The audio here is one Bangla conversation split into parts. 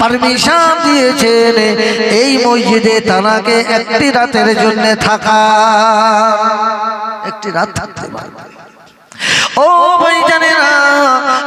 পারমিশন দিয়েছেন এই মসজিদে তানাকে একটি রাতের জন্য থাকা। একটি রাত থাকতে পারবে। ও ভাই জানে না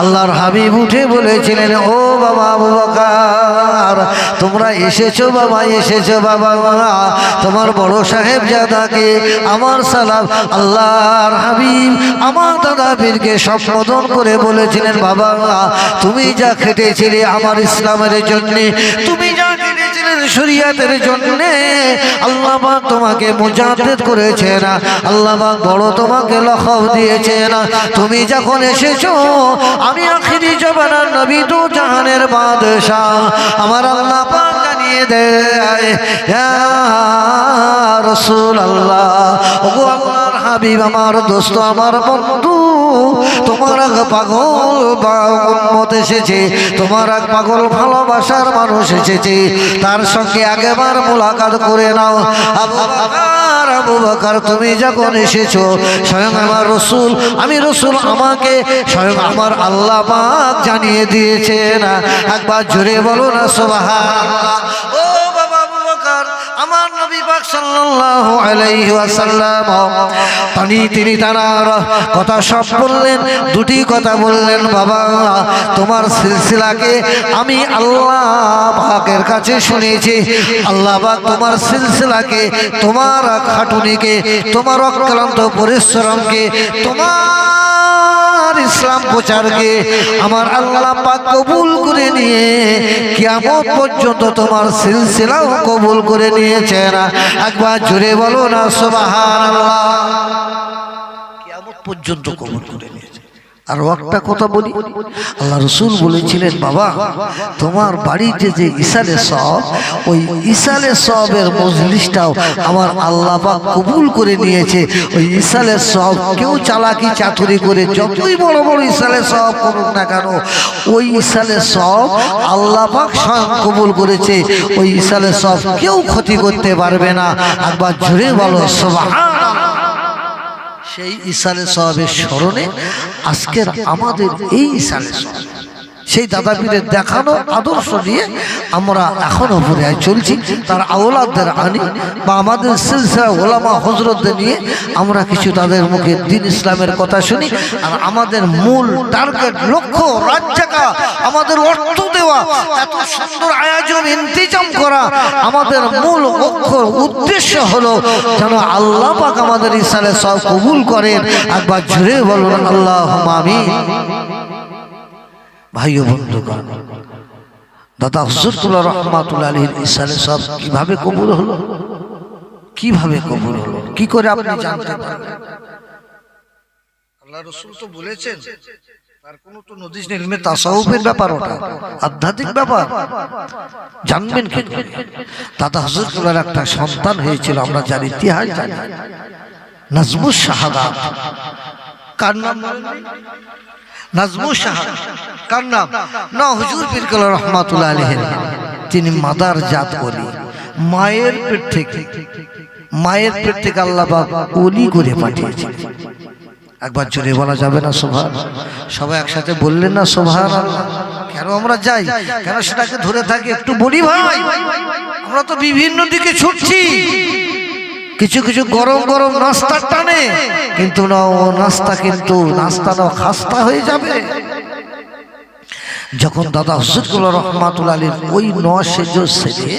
আল্লাহর হাবিব উঠে বলেছিলেন, ও বাবা আবু বকর, তোমরা এসেছ বাবা এসেছ বাবা, তোমার বড় সাহেব জাদাকে আমার সালাম, আল্লাহর হাবিব আমার দাদা বীরকে সম্বোধন করে বলেছিলেন, বাবা, তুমি যা খেটেছিলে আমার ইসলামের জন্য, তুমি যা শরিয়াতের জন্য আল্লাহ তোমাকে না। আল্লাহ পাক বড় তোমাকে লখব দিয়েছে না। তুমি যখন এসেছ, আমি আখিরি জবানার নবী দু জাহানের বাদশাহ। আমার আল্লাহ পাক জানিয়ে দেয় রাসূল আল্লাহ ওগো আল্লাহর হাবিব, আমার দোস্ত, আমার বন্ধু তোমার এক পাগল বা এসেছে, তোমার এক পাগল ভালোবাসার মানুষ এসেছে, তার সঙ্গে আগেবার মোলাকাত করে নাও। আবু আবু বকর, তুমি যখন এসেছ, স্বয়ং আমার রসুল, আমি রসুল আমাকে, স্বয়ং আমার আল্লাহ পাক জানিয়ে না একবার জোরে বলো না, সুবহানাল্লাহ। ও আমার নবী পাক সাল্লাল্লাহু আলাইহি ওয়াসাল্লাম, তিনি তিনি তার কথা সব বললেন, দুটি কথা বললেন, বাবা, তোমার সিলসিলাকে আমি আল্লাহ পাকের কাছে শুনেছি। আল্লাহ পাক তোমার সিলসিলাকে, তোমার খাটুনিকে, তোমার অক্লান্ত পরিশ্রমকে, তোমার ইসলাম প্রচারকে আমার আল্লাহ পাক কবুল করে নিয়ে কেমন পর্যন্ত তোমার সিলসিলাও কবুল করে নিয়েছে না। একবার জুড়ে বলো না, সুবহানাল্লাহ। কিয়ামত পর্যন্ত কবুল করে নিয়েছে। আর একটা কথা বলি। আল্লাহ রসুল বলেছিলেন, বাবা, তোমার বাড়িতে যে ইসালে সব, ওই ইসালে সবের মজলিসটাও আমার আল্লাহ পাক কবুল করে নিয়েছে। ওই ইসালে সব কেউ চালাকি চাতুরি করে, যতই বড় বড় ইসালে সব করুক না কেন, ওই ইসালে সব আল্লাহ পাক স্বয়ং কবুল করেছে। ওই ইসালে সব কেউ ক্ষতি করতে পারবে না। একবার জোরে বলো, সুবহানাল্লাহ। সেই ইসালে সাহাবের স্মরণে আজকের আমাদের এই ইসালে সাহেব সেই দাদা পীরের দেখানো আদর্শ দিয়ে আমরা এখনও পরে চলছি। তার আওলাদদের আনি বা আমাদের সিলসিলা ওলামা হজরতদের নিয়ে আমরা কিছু তাদের মুখে দিন ইসলামের কথা শুনি। আর আমাদের মূল টার্গেট, লক্ষ্য রাজ্জাকা আমাদের অর্থ দেওয়া, এত সুন্দর আয়োজন, ইন্তজাম করা, আমাদের মূল লক্ষ্য, উদ্দেশ্য হলো যেন আল্লাহ পাক আমাদের ইসালে সব কবুল করেন। একবার জুড়ে বলুন আল্লাহ আমিন। ভাই ও বন্ধুগণ দাদা হজরতুল্লাহ রহমাতুল্লাহ আলীর ইসালে সব কীভাবে কবুল হলো? কীভাবে কবুল হলো? কি করে আপনি জানতে পারবেন? আল্লাহ রসুল তো বলেছেন তার কোনো তো নদী নির্মে তাসাউফের ব্যাপার ওটা আধ্যাত্মিক ব্যাপার। জানবেন কি দাদা হজরতুল্লাহর একটা সন্তান হয়েছিল আমরা জানি ইতিহাস জানি। নাজমুস শাহাদাত। কার নাম নাজমুস শাহাদাত কার নাম? না, হুজুর পিরকাল রহমাতুল্লাহ আলাইহির। নাম। তিনি মাদার জাত ওলি। মায়ের পেট থেকে, মায়ের পেট থেকে আল্লাহ ওলি করে পাঠিয়েছেন। একবার জোরে বলা যাবে না সোভান সবাই একসাথে বললেন না সোভান কেন আমরা যাই? কেন সেটাকে ধরে থাকি? একটু বলি ভাই। আমরা তো বিভিন্ন দিকে ছুটছি। কিছু কিছু গরম গরম নাস্তার টানে, কিন্তু না, ও নাস্তা কিন্তু নাস্তা না, খাস্তা হয়ে যাবে। যখন দাদা হসরতুল রহমাতুল আলীর ওই নশেজ সেজে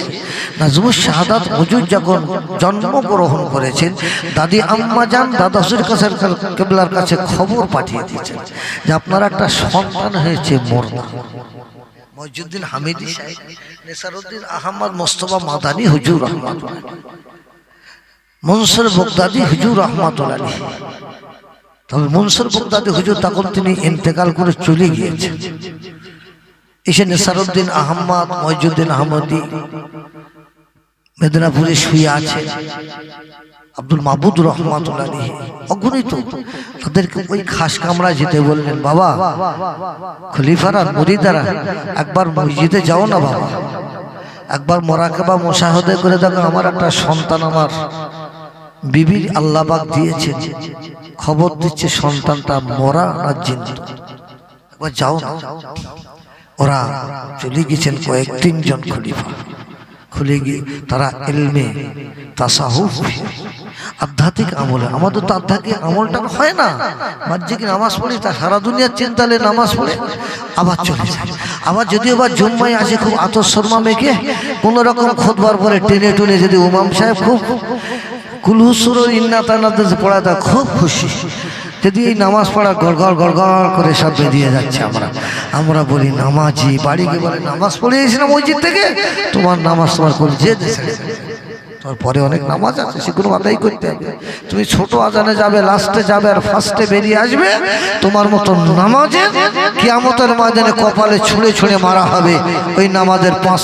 নাজমুল শাহাদাত হুজুর যখন জন্মগ্রহণ করেছেন, দাদি আম্মা যান দাদা হসুর কাছে কেবলার কাছে খবর পাঠিয়ে দিয়েছেন যে আপনার একটা সন্তান হয়েছে মোরনা। মজুদ্দিন হামিদি সাহেব, নেসারুদ্দিন আহমদ মোস্তফা মাদানী হুজুর রহমাতুল মনসুর বগদাদি হুজুর রহমাতুল আলী তবে মনসুর বগদাদি হুজুর তখন তিনি ইন্তেকাল করে চলে গিয়েছেন। এসে নেসারুদ্দিন আহম্মদ মহিজুদ্দিন আহমদি মেদিনীপুরে শুয়ে আছে আব্দুল মাহবুদ রহমাতুল্লাহ অগণিত। তাদেরকে ওই খাস কামরা যেতে বললেন, বাবা, খলিফারা, মুরিদারা, একবার মসজিদে যাও না বাবা। একবার মোরাকাবা মোশাহদে করে দেখো, আমার একটা সন্তান আমার বিবির আল্লাহবাক দিয়েছেন, খবর দিচ্ছে সন্তানটা মরা না জিন্ত। একবার যাও ওরা চলে গেছেন কয়েক তিনজন খলিফা। খুলে গিয়ে তারা এলমে তাসাহুফ। আধ্যাত্মিক আমলে। আমাদের তো আধ্যাত্মিক আমলটা হয় না। বাহ্যিক নামাজ পড়ি, তা সারা দুনিয়ার চিন্তালে নামাজ পড়ে, আবার চলে যায়। আবার যদি বা জুম্মাই আসে খুব আতঃসরমা মেখে, কোনো রকম খোদবার পরে টেনে টুনে যদি উমাম সাহেব খুব কুলহুসুর ইন্না পড়াটা খুব খুশি। যদি এই নামাজ পড়া গড়গড় গড়গড় করে সব বেরিয়ে যাচ্ছে আমরা। আমরা বলি, নামাজি, বাড়ি গিয়ে বলে, নামাজ পড়ে এসেছিলাম মসজিদ থেকে? তোমার নামাজ তোমার করে যে দেশে তোমার পরে অনেক নামাজ আছে, সেগুলো আদায় করতে হবে। তুমি ছোট আজানে যাবে লাস্টে যাবে আর ফার্স্টে বেরিয়ে আসবে, তোমার মতো নামাজে কিয়ামতের ময়দানে কপালে ছুঁড়ে ছুঁড়ে মারা হবে। ওই নামাজের পাঁচ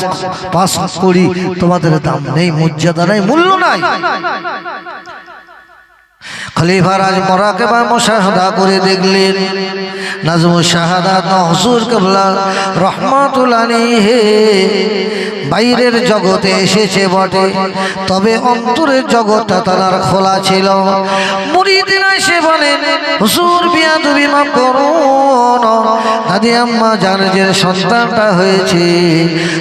পাঁচ করি তোমাদের দাম নেই, মর্যাদা নেই, মূল্য নাই। খলিফার আজ মরাকেবা মুশাহাদা করে দেখলেন। নাজম শাহাদাত হজুর কেবলা, রহমাতুল হে বাইরের জগতে এসেছে বটে, তবে অন্তরের জগৎটা তার খোলা ছিল। হয়েছে,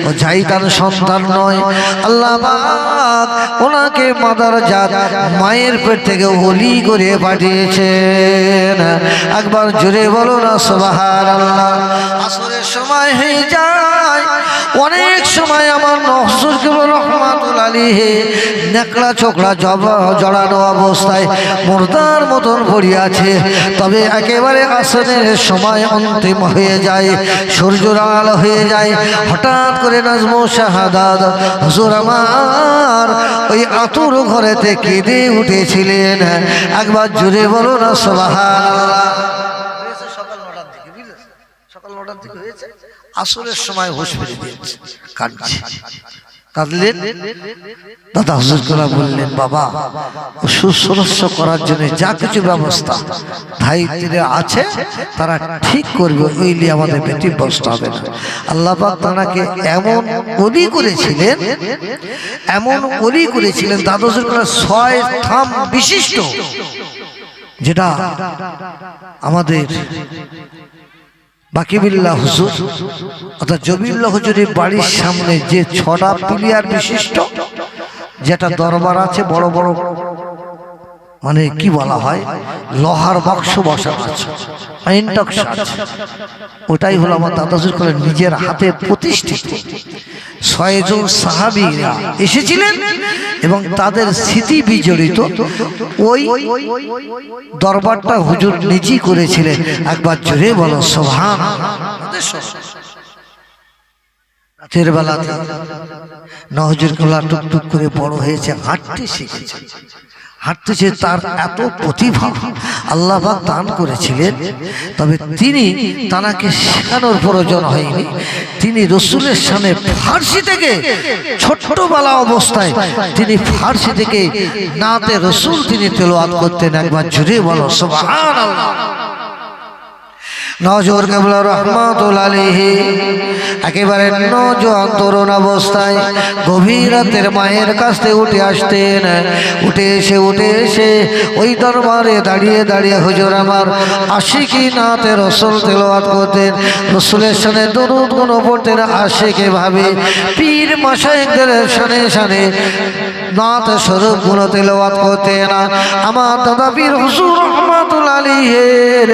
ও যাই তার নয়। ওনাকে মাদার মায়ের পেট থেকে ওলি করে পাঠিয়েছেন। একবার জোরে বলো না সোবাহার আল্লাহ আসরের সময় যায়। অনেক সময় আমার নহসুর কেবল রহমাতুল আলী নেকড়া ছোকড়া জব, জড়ানো অবস্থায় মুর্দার মতন পড়ে আছে। তবে একেবারে আসনের সময় অন্তিম হয়ে যায় সূর্যর আলো হয়ে যায়। হঠাৎ করে নাজম শাহাদাত, হুজুর আমার ওই আতুর ঘরেতে কেঁদে উঠেছিলেন। একবার জুড়ে বলো না সোবাহান সকাল নটার দিকে বুঝলেন নটার দিকে হয়েছে। আসরের সময় হোশ ফিরে দিয়েছে। কাঁদছে। কাঁদলেন? দাদা হুজুর করা বললেন বাবা সুসরস্য করার জন্য যা কিছু ব্যবস্থা দায়িত্বে আছে তারা ঠিক করবে ওইলি আমাদের ব্যতিব্যস্ত হবে না। আল্লাহ পাক তাঁকে এমন অলি করেছিলেন এমন অলি করেছিলেন দাদা হুজুর করা ছয় থাম বিশিষ্ট যেটা আমাদের বাকিবিল্লা হুজুর, অর্থাৎ জবিল্লা হুজুরের বাড়ির সামনে যে ছটা পিলিয়ার বিশিষ্ট, যেটা দরবার আছে বড় বড় মানে কি বলা হয়? লোহার বাক্স বসানো আছে। ইন্ডাকশন ওটাই হলো আমার দাদাজুর করে নিজের হাতে প্রতিষ্ঠিত। ছয়জন সাহাবিরা এসেছিলেন এবং তাদের স্মৃতি বিজড়িত। ওই দরবারটা হুজুর নিজেই করেছিলেন। একবার জোরে বলো সোভান রাতের বেলাতে নহজুর কোলা টুকটুক করে বড় হয়েছে, হাঁটতে শিখেছে। হাঁটতেছে তার এত প্রতিভা আল্লাহ দান করেছিলেন, তবে তিনি তানাকে শেখানোর প্রয়োজন হয়নি। তিনি রসুলের সামনে ফার্সি থেকে ছোট্টবেলা অবস্থায় তিনি ফার্সি থেকে নাতে রসুল তিনি তেলোয়াত করতেন। একবার জুড়ে বলো সোহান আল্লাহ নজর কেবল রহমাতুল আলিহি একেবারে নজওয়ান তরুণ অবস্থায় গভীর রাতের মায়ের কাছ উঠে আসতেন। উঠে এসে উঠে এসে ওই দরবারে দাঁড়িয়ে দাঁড়িয়ে হুজুর আমার আশিকি নাতে রসুল তেলাওয়াত করতেন। রসুলের সামনে দরুদ গুণ পড়তেন আশিকে ভাবে। পীর মাসাইকদের সানে সানে নাত স্বরূপ গুণ তেলাওয়াত করতেন আমার দাদা পীর হুজুর রহমাতুল আলিহের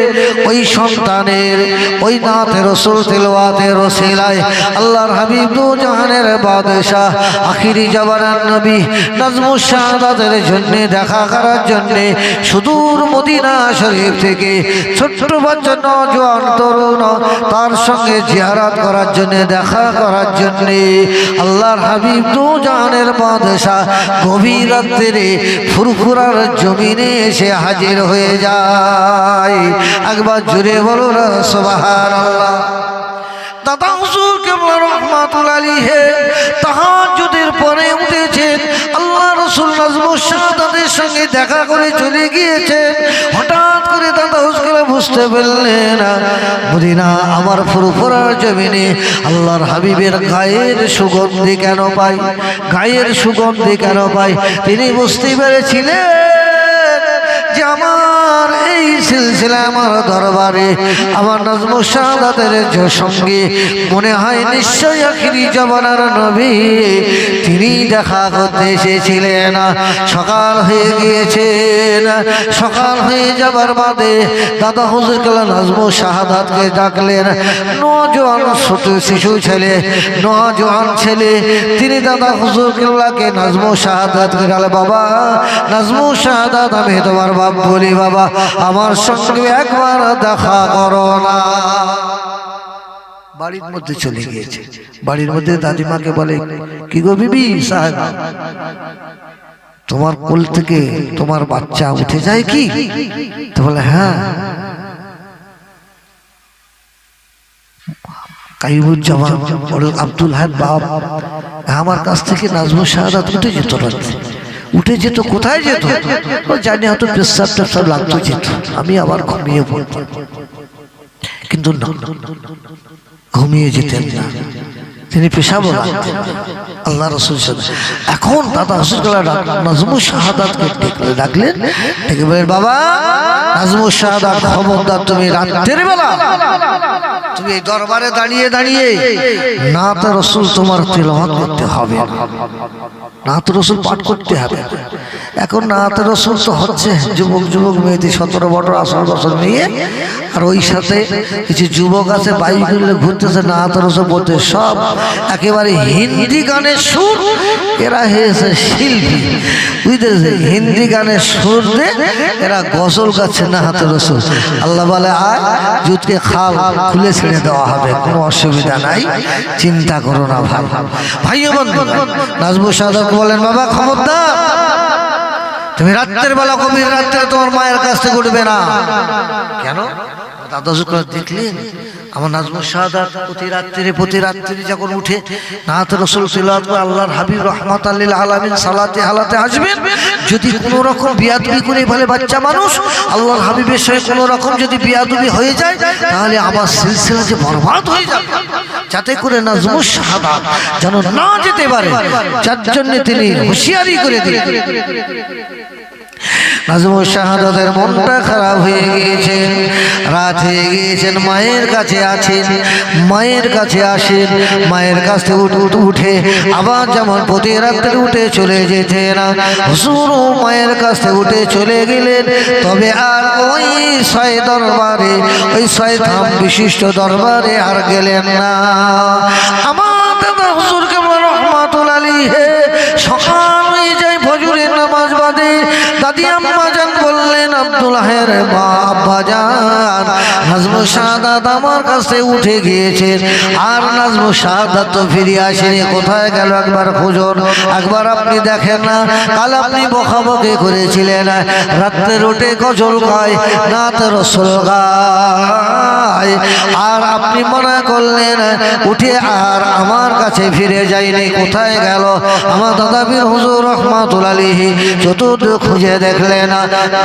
ওই সন্তানের, ওই নাথে রসুল তেলোয়াতের রসিলায় আল্লাহর হাবিব দু জাহানের বাদশাহ, আখিরি জবানার নবী নাজমুস শাহাদাতের জন্য, দেখা করার জন্যে সুদূর মদিনা শরীফ থেকে ছোট্ট বাচ্চা নজওয়ান তরুণ তার সঙ্গে জিয়ারাত করার জন্য, দেখা করার জন্য। আল্লাহর হাবিব দু জাহানের বাদশাহ, গভীর রাত্রে ফুরফুরার জমিনে এসে হাজির হয়ে যায়। একবার জুড়ে বলো না, সুবহানাল্লাহ। দাদা হুজুর কেবলা রহমাতুল আলীহে তাহাজ্জুদের পরে উঠেছেন। আল্লাহ রসুল নাজমুল শাহাদাতের সঙ্গে দেখা করে চলে গিয়েছেন। হঠাৎ করে দাদা হুজুর বুঝতে পারলেন মদিনা আমার ফুরফুরার জমিনে আল্লাহর হাবিবের গায়ের সুগন্ধি কেন পাই? গায়ের সুগন্ধি কেন পাই? তিনি বুঝতে পেরেছিলেন। সিলসিলা আমার দরবারে, আমার নজম মনে হয় জমানার নবী। তিনি দেখা করতে এসেছিলেন, সকাল হয়ে গিয়েছেন, সকাল হয়ে যাবার বাদে দাদা হুজুর কালা নজম শাহাদাতকে ডাকলেন? নজওয়ান ছোট শিশু ছেলে, নজওয়ান ছেলে, তিনি দাদা হুজুর কেল্লাকে নাজমু শাহাদাতকে ডালে বাবা, নাজমু শাহাদাত, আমি তোমার বাপ বলি, বাবা, আমার সঙ্গে একবার দেখা করো না। বাড়ির মধ্যে চলে গিয়েছে। বাড়ির মধ্যে দাদিমাকে বলে, কি গো বিবি, সাহেব? তোমার কোল থেকে তোমার বাচ্চা উঠে যায় কি? বলে হ্যাঁ। কাইবুজ্জামান আব্দুল হাদ বাপ, আমার কাছ থেকে নাজমুল শাহাদাত উঠে যেত রাত্রে। উঠে যেত কোথায় যেত? ও জানি হয়তো পেশাব টেশাব লাগতো যেত। আমি আবার ঘুমিয়ে পড়তাম। কিন্তু না ঘুমিয়ে যেতেন না। তিনি পেশাব আল্লাহ রসুল। এখন দাদা রসুল নাজমুল শাহাদাতকে ডেকে- ডাকলেন? ডেকে বলেন বাবা নাজমুল শাহাদাত খবরদার তুমি রাত্রের বেলা তুমি এই দরবারে দাঁড়িয়ে দাঁড়িয়ে না তো রসুল তোমার তেলাওয়াত করতে হবে না। না তো রসুল পাঠ করতে হবে এখন না তো রসুল তো হচ্ছে, যুবক যুবক মেয়েদের সতেরো বছর আঠারো বছর নিয়ে, আর ওই সাথে কিছু যুবক আছে বাইক ঘুরতেছে না তো রসুল বলতে, সব একেবারে হিন্দি গানের সুর, এরা হয়েছে শিল্পী। বুঝতেছে? হিন্দি গানের সুর দিয়ে এরা গজল গাচ্ছে না হাতে রসুল। আল্লাহ বলে, আয়, জুতকে খাল, খুলে ছেড়ে দেওয়া হবে, কোনো অসুবিধা নাই, চিন্তা করো না ভাই। ভাই বন্ধু নাজবু সাধক বলেন, বাবা, খবরদার। তুমি রাত্রের বেলা গভীর রাত্রে তোমার মায়ের কাছ থেকে উঠবে না। কেন? দাদা শুক্র দেখলেন, আমার নাজমুল শাহাদাত প্রতি রাত্রি প্রতি রাত্রি যখন উঠে, নাহাত রসুল করে আল্লাহর হাবিব রহমত আল্লিল আলামিন সালাতে হালাতে আসবেন। যদি কোনো রকম বিয়াদবি করে ফেলে বাচ্চা মানুষ, আল্লাহর হাবিবের সঙ্গে কোনো রকম যদি বিয়াদবি হয়ে যায়, তাহলে আমার সিলসিলা যে বরবাদ হয়ে যাবে। যাতে করে নাজমুল শাহাদাত যেন না যেতে পারে, যার জন্য তিনি হুঁশিয়ারি করে দিন নাজমুল শাহাদাতের মনটা খারাপ হয়ে গিয়েছে রাত হয়ে গিয়েছেন, মায়ের কাছে আছেন, মায়ের কাছে আসেন, মায়ের কাছ উঠে উঠে আবার যেমন প্রতি রাত্রে উঠে চলে যেতেন, হুজুর মায়ের কাছ উঠে চলে গেলেন, তবে আর ওই ছয় দরবারে, ওই ধাম বিশিষ্ট দরবারে আর গেলেন না। আমার মা আব্বা জান নাজমু শাহাদাত আমার কাছে উঠে গিয়েছেন আর নাজমু শাহাদাত তো ফিরে আসেনি, কোথায় গেল একবার খুঁজুন। একবার আপনি দেখেন না, কাল আপনি বকাবকি করেছিলেন। রাত্রে রোটে গজল গায়, নাত রসল গায়। আর আপনি মনে করলেন, উঠে আর আমার কাছে ফিরে যায়নি, কোথায় গেল? আমার দাদা বীর হুজুর রহমাতুল আলিহি চতুর্থ খুঁজে দেখলেন।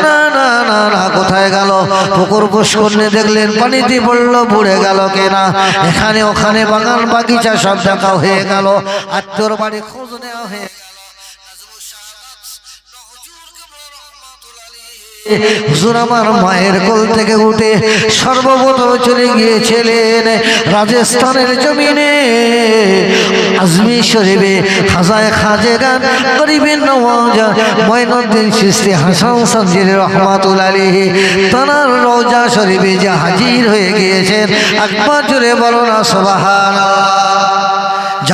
না না না না না কোথায় গেল? পুকুর পুষ্করণে দেখলেন পানিতে পড়ল বুড়ে গেল কেনা। এখানে ওখানে বাগান বাগিচা সব দেখা হয়ে গেল। আত্মীয়র বাড়ি খোঁজ নেওয়া হয়ে হুজুর আমার মায়ের কোল থেকে উঠে সর্বপ্রথম চলে গিয়েছিলেন রাজস্থানের জমিনে। আজমি শরীফে খাজায় খাজে গান গরিবের নওয়াজা ময়নুদ্দিন সৃষ্টি হাসান সঞ্জির রহমাতুল আলী তানার রোজা শরীফে যে হাজির হয়ে গিয়েছেন, একবার জুড়ে বলো না সবাহান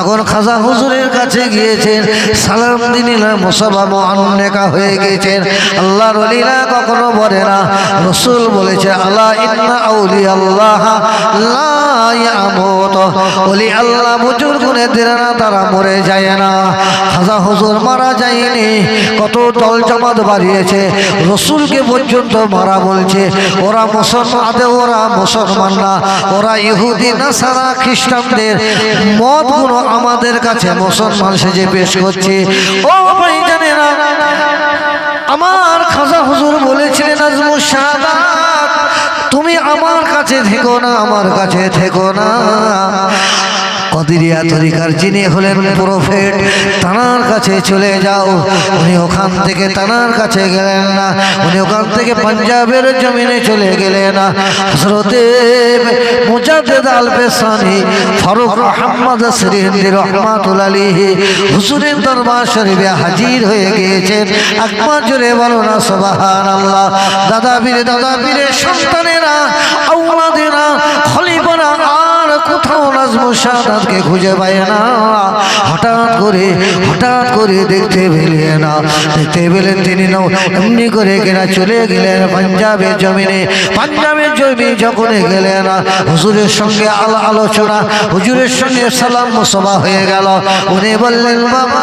যখন খাজা হুজুরের কাছে গিয়েছেন, সালাম দিনিলা মুসাফা মহানেকা হয়ে গিয়েছেন। আল্লাহ অলিরা কখনো বলে না, রসুল বলেছে আল্লাহ ইন্না আউলি আল্লাহ ইয়ামুত। বলি, আল্লাহ মরে বলছে। ওরা ওরা ওরা ইহুদি না সারা খ্রিস্টানদের আমাদের কাছে মুসলমান সেজে পেশ করছে। ও আমার খাজা হুজুর বলেছিলেন, আজমু তুমি আমার কাছে থেকো না আমার কাছে থেকো না। কদিরিয়া তরিকার যিনি হলেন প্রফেট, তানার কাছে চলে যাও। উনি ওখান থেকে তানার কাছে গেলেন না। উনি ওখান থেকে পাঞ্জাবের জমিনে চলে গেলেন হজরতে মুজাদ্দেদ আল পেসানি ফারুক আহমদ শ্রীহিন্দি রহমাতুল হুজুরের দরবার শরীফে হাজির হয়ে গিয়েছেন। একবার জোরে বলো না আল্লাহ দাদা বীরে দাদা বীরে সন্তানেরা কোথাও নাজমু শাহাদাতকে খুঁজে পায় না। হঠাৎ করে হঠাৎ করে দেখতে পেলেন না। দেখতে পেলেন তিনি নাও এমনি করে কেনা চলে গেলেন পাঞ্জাবের জমিনে। পাঞ্জাবের জমি যখন গেলেন হুজুরের সঙ্গে আলো আলোচনা হুজুরের সঙ্গে সালাম মুসবা হয়ে গেল। উনি বললেন, বাবা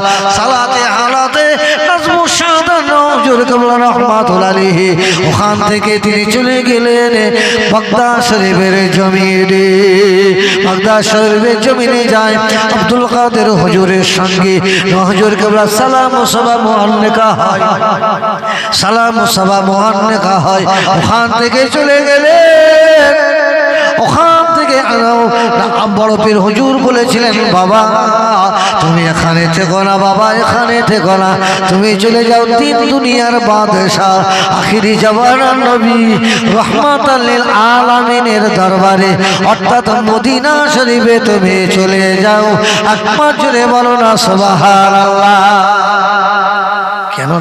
সালাতে হালাতে ওখান থেকে তিনি চলে গেলেন বাগদা শরীফের জমিনে। বাগদা শরীফের জমিনে যায় আব্দুল কাদের হুজুরের সঙ্গে। হুজুর কেবলা সালাম ও সবা মুআন্নিকা হয়। সালাম ও সবা মুআন্নিকা হয়। ওখান থেকে চলে গেলেন। ওখান থেকে বড় পীর হুজুর বলেছিলেন, বাবা, তুমি এখানে থেকো না, বাবা, এখানে থেকো না। তুমি চলে যাও তিন দুনিয়ার বাদশাহ, আখিরি জবানার নবী রহমত আলামিনের দরবারে। অর্থাৎ মদিনা শরীফে তুমি চলে যাও। একবার জুড়ে বলো না সবাহার কেন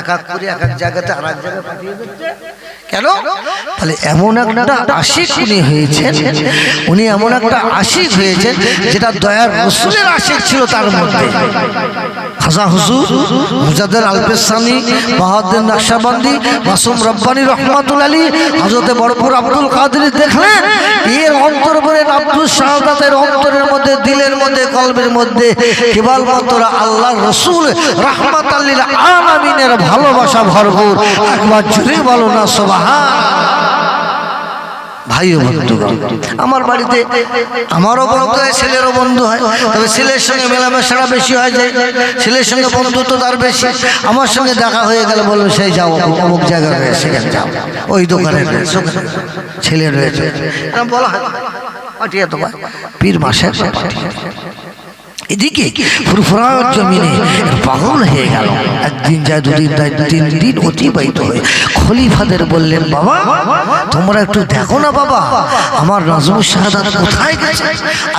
এক এক করে এক এক জায়গাতে আর এক জায়গায় পাঠিয়ে দিচ্ছে? কেন? তাহলে এমন একটা আশিক উনি হয়েছেন, উনি এমন একটা আশিক হয়েছেন যেটা দয়ার রসুলের আশিক ছিল তার মধ্যে। দিলের মধ্যে মধ্যে ভালোবাসা ভরপুর। একবার জুড়ে বলো না সোবাহান ভাই বন্ধুগণ, আমার বাড়িতে আমারও বন্ধু হয় ছেলেরও বন্ধু হয়, তবে ছেলের সঙ্গে মেলামেশাটা বেশি হয় যায় ছেলের সঙ্গে বন্ধুত্ব তার বেশি। আমার সঙ্গে দেখা হয়ে গেলে বলল সেই যাও, অমুক জায়গায় রয়েছে, সেখানে যাও। ওই দোকানে রয়েছে ছেলে রয়েছে। বলা হয়। পাঠিয়ে তো পীর মাসে এদিকে ফুরফুরা জমিনে পাগল হয়ে গেল। একদিন যায়, দুদিন যায়, তিন দিন অতিবাহিত হয়ে খলিফাদের বললেন, বাবা, তোমরা একটু দেখো না বাবা, আমার নাজমুল শাহাদাত কোথায় গেছে?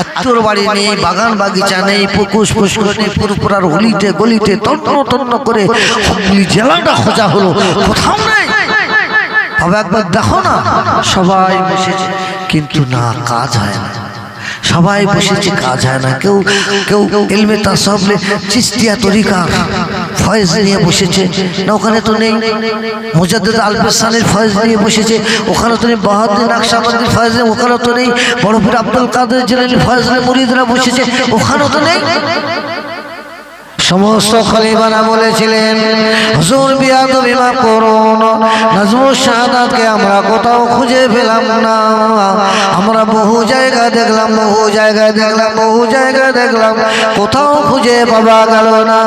আত্মর বাড়ি নেই, বাগান বাগিচা নেই পুকুশ পুষ্কর নেই, ফুরফুরার গলিতে গলিতে তন্ন তন্ন করে হুগলি জেলাটা খোঁজা হলো, কোথাও নেই। বাবা, একবার দেখো না, সবাই বসেছে, কিন্তু না, কাজ হয় না। সবাই বসেছে, কাজ হয় না। কেউ কেউ এলমে তাসবলে চিস্তিয়া তরিকা ফয়েজ নিয়ে বসেছে। না, ওখানে তো নেই। মুজাদ্দ আলফেসানের ফয়েজ নিয়ে বসেছে। ওখানে তো নেই। বাহাদুর নাকশাবাদের ফয়েজ নেই ওখানে তো নেই। বড় আব্দুল কাদের জেলানি ফয়েজ মুরিদরা বসেছে। ওখানেও তো নেই। সমস্ত খলিফারা বলেছিলেন, হুজুর বিয়াদ বিমা করুন নাজমুল শাহাদাতকে আমরা কোথাও খুঁজে পেলাম না। আমরা বহু জায়গা দেখলাম, বহু জায়গায় দেখলাম, বহু জায়গায় দেখলাম। কোথাও খুঁজে পাওয়া গেল না।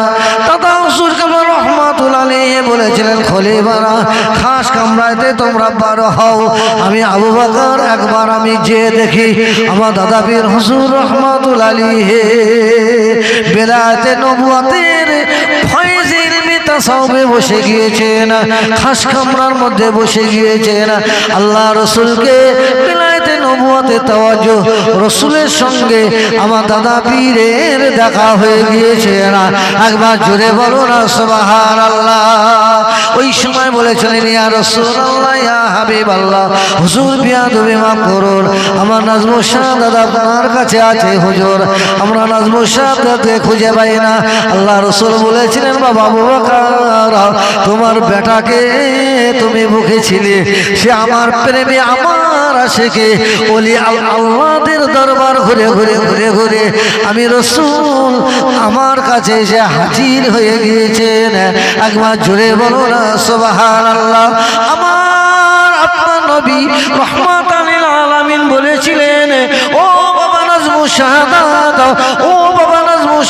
হুজুর কেবল রহমাতুল আলাইহি বলেছিলেন, খলিফারা, খাস কামরাতে তোমরা বার হও। আমি আবু বকর, একবার আমি যে দেখি আমার দাদা পীর হুজুর রহমাতুল আলাইহি। বেলাতে নবুয়াতের ফয়েজের মিতাসাবে বসে গিয়েছেন, খাস কামরার মধ্যে বসে গিয়েছেন। আল্লাহ রসুলকে নবুয়াতে তাওয়াজ রসুলের সঙ্গে আমার দাদা পীরের দেখা হয়ে গিয়েছে না। একবার জোরে বলো না সুবহান আল্লাহ ওই সময় বলেছিলেন, ইয়া রসুল আল্লাহ ইয়া হাবিব আল্লাহ হুজুর বিয়া তুমি মাফ করুন। আমার নাজমুল শাহ দাদা আপনার কাছে আছে, হুজুর। আমরা নাজমুল শাহ দাদাকে খুঁজে পাই না। আল্লাহ রসুল বলেছিলেন, বাবা বাবা তোমার বেটাকে তুমি বুকেছিলে সে আমার প্রেমে আমার আশেকে আল- আল্লাহদের দরবার ঘুরে ঘুরে ঘুরে ঘুরে আমি রসুল আমার কাছে এসে হাজির হয়ে গিয়েছেন। একবার জোরে বলো না সোবাহান আল্লাহ আমার আপনার নবী রহমাত আলামিন বলেছিলেন, ও বাবা নাজমু শাহাদাত, ও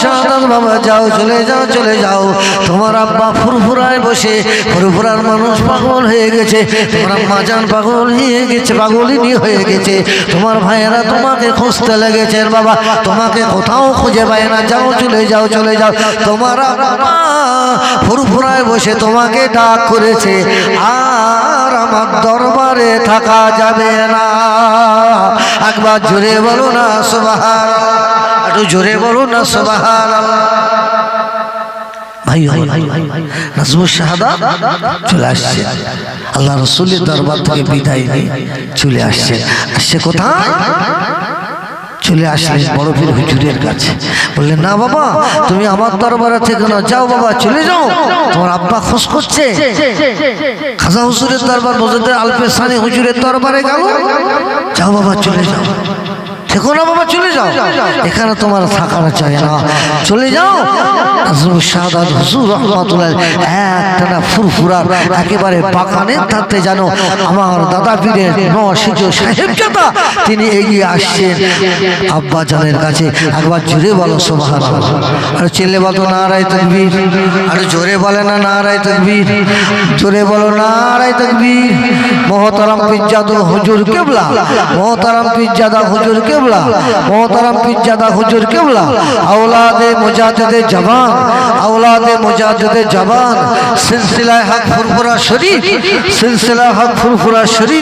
নাজমু বাবা যাও, চলে যাও চলে যাও। তোমার আব্বা ফুরফুরায় বসে, ফুরফুরার মানুষ পাগল হয়ে গেছে। তোমার আম্মা জান পাগল হয়ে গেছে, পাগলিনী হয়ে গেছে। তোমার ভাইয়েরা তোমাকে খুঁজতে লেগেছে বাবা, তোমাকে কোথাও খুঁজে পায় না। যাও, চলে যাও চলে যাও। তোমার আব্বা ফুরফুরায় বসে তোমাকে ডাক করেছে, আর আমার দরবারে থাকা যাবে না। একবার জোরে বলো না সুবাহান একটু জোরে বলো না সুবাহান ভাই ভাই ভাই ভাই চলে আল্লাহ রসুলের দরবার থেকে বিদায় চলে আসছে। আসছে চলে বড় কাছে। না বাবা, তুমি আমার দরবারে থেকে না যাও বাবা, চলে যাও। তোমার আব্বা খোঁজ করছে। খাজা হুজুরের দরবার মজুদের আলফে সানি হুজুরের দরবারে গেল। যাও বাবা, চলে যাও। থেকো না বাবা, চলে যাও। এখানে তোমার থাকার চাই না। চলে যাও। শাহাদাত হুজুর রহমাতুল্লাহ একটানা ফুরফুরার একেবারে বাগানের থাকতে জানো, আমার দাদা পীরের নশিজ সাহেব তিনি এগিয়ে আসছেন আব্বা জানের কাছে। একবার জোরে বলো সোবাহান আর ছেলে বলো, নারায় তকবীর। আর জোরে বলে না না নারায় তকবীর। জোরে বলো, নারায় তকবীর। মহতারাম পিজ্জাদু হুজুর কেবলা। মহতারাম পিজ্জাদা হুজুর কেবলা। মহতারাম পিজ্জাদা হুজুর কেবলা? আওলাদে মুজাদ্দেদে জবান, আওলাদে মুজাদ্দেদে জবান। সিলসিলায় হক ফুরফুরা শরীফ সিলসিলা হক ফুরফুরা শরীফ।